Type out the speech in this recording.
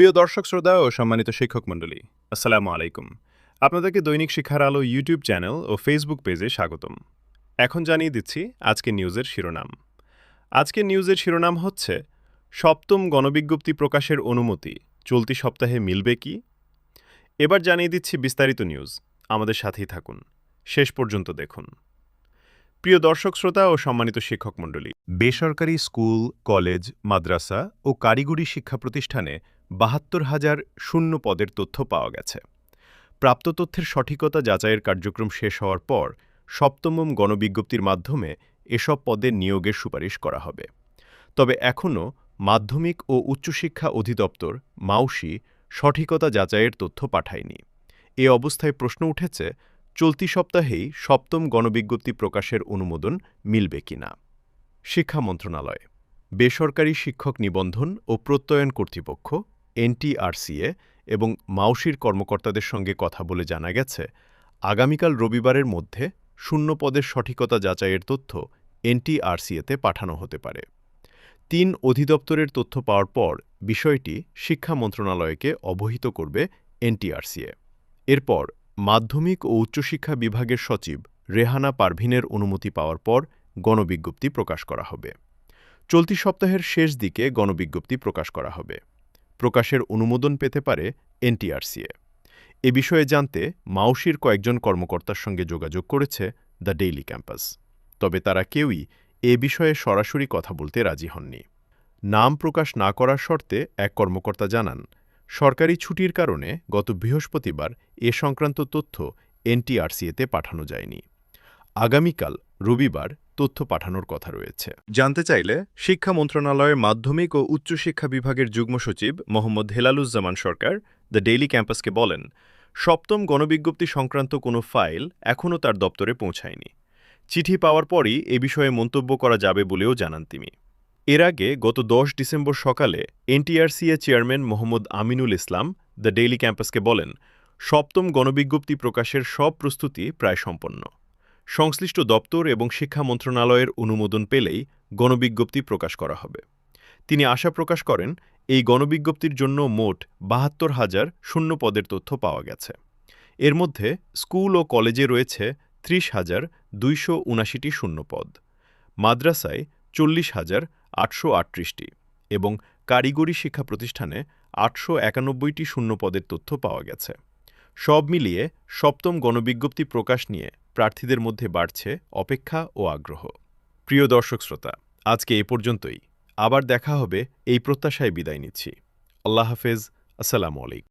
প্রিয় দর্শক, শ্রোতা ও সম্মানিত শিক্ষক মণ্ডলী, আসসালামু আলাইকুম। আপনাদেরকে দৈনিক শিক্ষার আলো ইউটিউব চ্যানেল ও ফেসবুক পেজে স্বাগতম। এখন জানিয়ে দিচ্ছি আজকের নিউজের শিরোনাম। আজকের নিউজের শিরোনাম হচ্ছে, সপ্তম গণবিজ্ঞপ্তি প্রকাশের অনুমতি চলতি সপ্তাহে মিলবে কি? এবার জানিয়ে দিচ্ছি বিস্তারিত নিউজ। আমাদের সাথেই থাকুন। শেষ পর্যন্ত দেখুন। প্রিয় দর্শক, শ্রোতা ও সম্মানিত শিক্ষক মণ্ডলী, বেসরকারি স্কুল, কলেজ, মাদ্রাসা ও কারিগরি শিক্ষা প্রতিষ্ঠানে বাহাত্তর হাজার শূন্য পদের তথ্য পাওয়া গেছে। প্রাপ্ত তথ্যের সঠিকতা যাচাইয়ের কার্যক্রম শেষ হওয়ার পর সপ্তম গণবিজ্ঞপ্তির মাধ্যমে এসব পদে নিয়োগের সুপারিশ করা হবে। তবে এখনও মাধ্যমিক ও উচ্চশিক্ষা অধিদপ্তর, মাউসি, সঠিকতা যাচাইয়ের তথ্য পাঠায়নি। এ অবস্থায় প্রশ্ন উঠেছে, চলতি সপ্তাহেই সপ্তম গণবিজ্ঞপ্তি প্রকাশের অনুমোদন মিলবে কিনা শিক্ষা মন্ত্রণালয়, বেসরকারি শিক্ষক নিবন্ধন ও প্রত্যয়ন কর্তৃপক্ষ এনটিআরসিএ এবং মাউসির কর্মকর্তাদের সঙ্গে কথা বলে জানা গেছে, আগামীকাল রবিবারের মধ্যে শূন্য পদের সঠিকতা যাচাইয়ের তথ্য এনটিআরসিএতে পাঠানো হতে পারে। তিন অধিদপ্তরের তথ্য পাওয়ার পর বিষয়টি শিক্ষা মন্ত্রণালয়কে অবহিত করবে এনটিআরসিএ। এরপর মাধ্যমিক ও উচ্চশিক্ষা বিভাগের সচিব রেহানা পারভিনের অনুমতি পাওয়ার পর গণবিজ্ঞপ্তি প্রকাশ করা হবে। চলতি সপ্তাহের শেষ দিকে গণবিজ্ঞপ্তি প্রকাশ করা হবে। প্রকাশের অনুমোদন পেতে পারে এনটিআরসিএ। এ বিষয়ে জানতে মাউসির কয়েকজন কর্মকর্তার সঙ্গে যোগাযোগ করেছে দ্য ডেইলি ক্যাম্পাস। তবে তারা কেউই এ বিষয়ে সরাসরি কথা বলতে রাজি হননি। নাম প্রকাশ না করার শর্তে এক কর্মকর্তা জানান, সরকারি ছুটির কারণে গত বৃহস্পতিবার এ সংক্রান্ত তথ্য এনটিআরসিএতে পাঠানো যায়নি। আগামীকাল রবিবার তথ্য পাঠানোর কথা রয়েছে। জানতে চাইলে শিক্ষা মন্ত্রণালয়ের মাধ্যমিক ও উচ্চশিক্ষা বিভাগের যুগ্ম সচিব মোহাম্মদ হেলালুজ্জামান সরকার দ্য ডেইলি ক্যাম্পাসকে বলেন, সপ্তম গণবিজ্ঞপ্তি সংক্রান্ত কোনো ফাইল এখনও তার দপ্তরে পৌঁছায়নি। চিঠি পাওয়ার পরই এ বিষয়ে মন্তব্য করা যাবে বলেও জানান তিনি। এর আগে গত দশ ডিসেম্বর সকালে NTRCA chairman Mohammad Aminul Islam the daily ক্যাম্পাসকে বলেন, সপ্তম গণবিজ্ঞপ্তি প্রকাশের সব প্রস্তুতি প্রায় সম্পন্ন। সংশ্লিষ্ট দপ্তর এবং শিক্ষা মন্ত্রণালয়ের অনুমোদন পেলেই গণবিজ্ঞপ্তি প্রকাশ করা হবে। তিনি আশা প্রকাশ করেন, এই গণবিজ্ঞপ্তির জন্য মোট বাহাত্তর হাজার শূন্য পদের তথ্য পাওয়া গেছে। এর মধ্যে স্কুল ও কলেজে রয়েছে ত্রিশ হাজার দুইশো উনাশিটি শূন্যপদ মাদ্রাসায় চল্লিশ হাজার আটশো আটত্রিশটি এবং কারিগরি শিক্ষা প্রতিষ্ঠানে আটশো একানব্বইটি শূন্যপদের তথ্য পাওয়া গেছে। সব মিলিয়ে সপ্তম গণবিজ্ঞপ্তি প্রকাশ নিয়ে প্রার্থীদের মধ্যে বাড়ছে অপেক্ষা ও আগ্রহ। প্রিয় দর্শক শ্রোতা, আজকে এ পর্যন্তই। আবার দেখা হবে এই প্রত্যাশায় বিদায় নিচ্ছি। আল্লাহ হাফেজ। আসসালামু আলাইকুম।